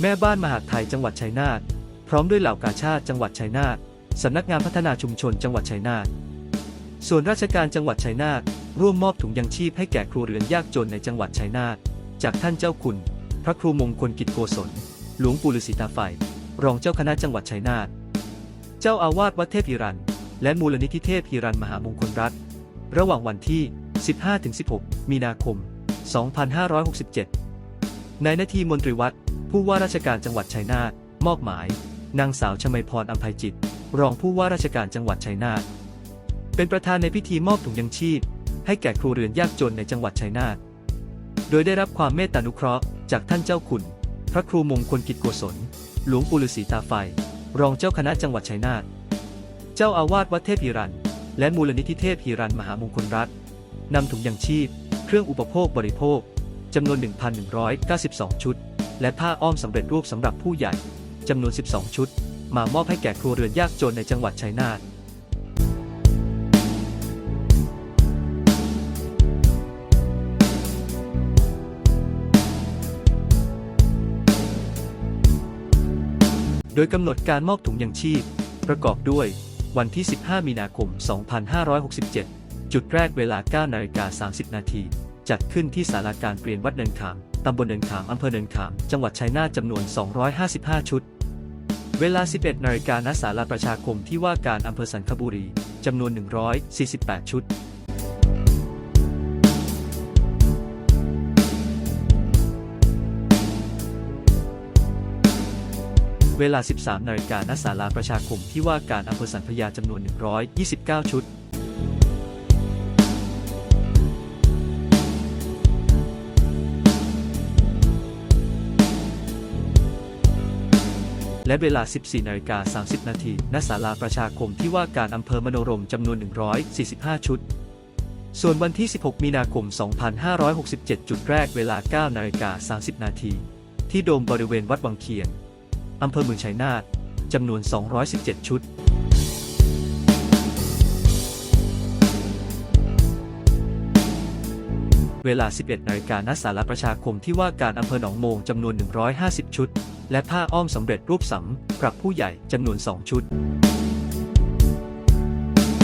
แม่บ้านมหาดไทยจังหวัดชัยนาทพร้อมด้วยเหล่ากาชาติจังหวัดชัยนาทสำนักงานพัฒนาชุมชนจังหวัดชัยนาทส่วนราชการจังหวัดชัยนาทร่วมมอบถุงยังชีพให้แก่ครัวเรือนยากจนในจังหวัดชัยนาทจากท่านเจ้าคุณ พระครูมงคลกิจโกศล หลวงปู่ฤาษีตาไฟ รองเจ้าคณะจังหวัดชัยนาทเจ้าอาวาสวัดเทพฮิรัน และมูลนิธิเทพฮิรันมหามงคลรัฐ ระหว่างวันที่ 15-16 มีนาคม 2567 นายนาทีมนตรีวัด ผู้ว่าราชการจังหวัดชัยนาทมอบหมาย นางสาวชมัยพรอัมภัยจิต รองผู้ว่าราชการจังหวัดชัยนาทเป็นประธานในพิธีมอบถุงยังชีพ ให้แก่ครัวเรือนยากจนในจังหวัดชัยนาทโดยได้รับความเมตตานุเคราะห์จากท่านเจ้าคุณ พระครูมงคลกิจโกศล หลวงปู่ฤาษีตาไฟ รองเจ้าคณะจังหวัดชัยนาทเจ้าอาวาสวัดเทพฮิรัน และมูลนิธิเทพฮิรันมหามงคลรัฐนำถุงยังชีพ เครื่องอุปโภคบริโภคจำนวน 1,192 ชุด และผ้าอ้อมสำเร็จรูปสำหรับผู้ใหญ่จำนวน 12 ชุด มามอบให้แก่ครัวเรือนยากจนในจังหวัดชัยนาทโดยกำหนดการมอบถุงยังชีพ ประกอบด้วยวันที่ 15 มีนาคม 2567 จุดแรกเวลา 9 นาฬิกา 30 นาที จัดขึ้นที่ศาลาการเปลี่ยนวัดเนินขาม ตำบลเนินขาม อำเภอเนินขาม จังหวัดชัยนาทจำนวน 255 ชุด เวลา 11 นาฬิกาณศาลาประชาคมที่ว่าการอำเภอสันคบุรี จำนวน 148 ชุดเวลา 13 นาฬิกาณศาลาประชาคมที่ว่าการอำเภอสันพญาจำนวน 129 ชุด และเวลา 14นาฬิกา30 นาทีณศาลาประชาคมที่ว่าการอำเภอมโนรมจำนวน 145 ชุด ส่วนวันที่ 16 มีนาคม 2567 จุดแรกเวลา 9นาฬิกา30 นาที ที่โดมบริเวณวัดวังเคียนอำเภอเมืองชัยนาทจำนวน 217 ชุด เวลา 11นาฬิกาณศาลาประชาคมที่ว่าการอำเภอหนองโมงจำนวน 150 ชุด และผ้าอ้อมสำเร็จรูปสำหรับผู้ใหญ่จำนวน 2 ชุด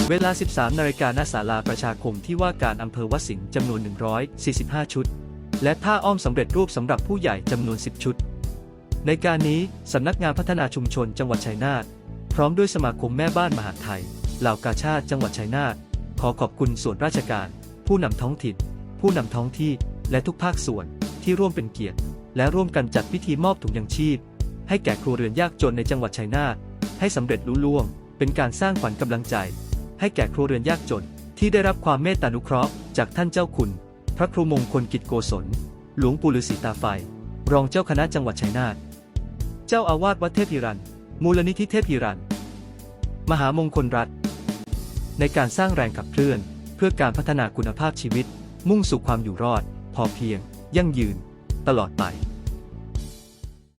เวลา 13นาฬิกาณศาลาประชาคมที่ว่าการอำเภอวสิงห์จำนวน 145 ชุด และผ้าอ้อมสำเร็จรูปสำหรับผู้ใหญ่จำนวน 10 ชุด ในการนี้สำนักงานพัฒนาชุมชนจังหวัดชัยนาทพร้อมด้วยสมาคมแม่บ้านมหาไทยเหล่ากาชาติจังหวัดชัยนาทขอขอบคุณส่วนราชการ ผู้นำท้องถิ่น ผู้นำท้องที่และทุกภาคส่วนที่ร่วมเป็นเกียรติ และร่วมกันจัดพิธีมอบถุงยังชีพ ให้แก่ครัวเรือนยากจนในจังหวัดชัยนาทให้สำเร็จลุล่วง เป็นการสร้างขวัญกำลังใจ ให้แก่ครัวเรือนยากจน ที่ได้รับความเมตตานุเคราะห์จากท่านเจ้าคุณ พระครูมงคลกิจโกศล หลวงปู่ฤาษีตาไฟ รองเจ้าคณะจังหวัดชัยนาทเจ้าอาวาสวัดเทพฮิรัน มูลนิธิเทพฮิรัน มหามงคลรัฐ ในการสร้างแรงขับเคลื่อน เพื่อการพัฒนาคุณภาพชีวิต มุ่งสู่ความอยู่รอด พอเพียง ยั่งยืน ตลอดไป